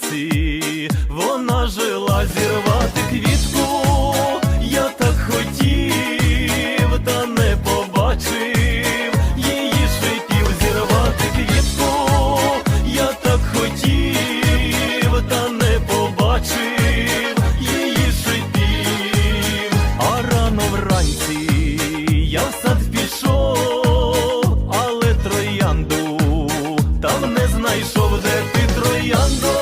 серці, вона жила зірвати квітку, я так хотів, та не побачив. Її шипів зірвати квітку, я так хотів, та не побачив. Її шипів, а рано вранці я в сад пішов. Там не знайшов, де ти трояндо.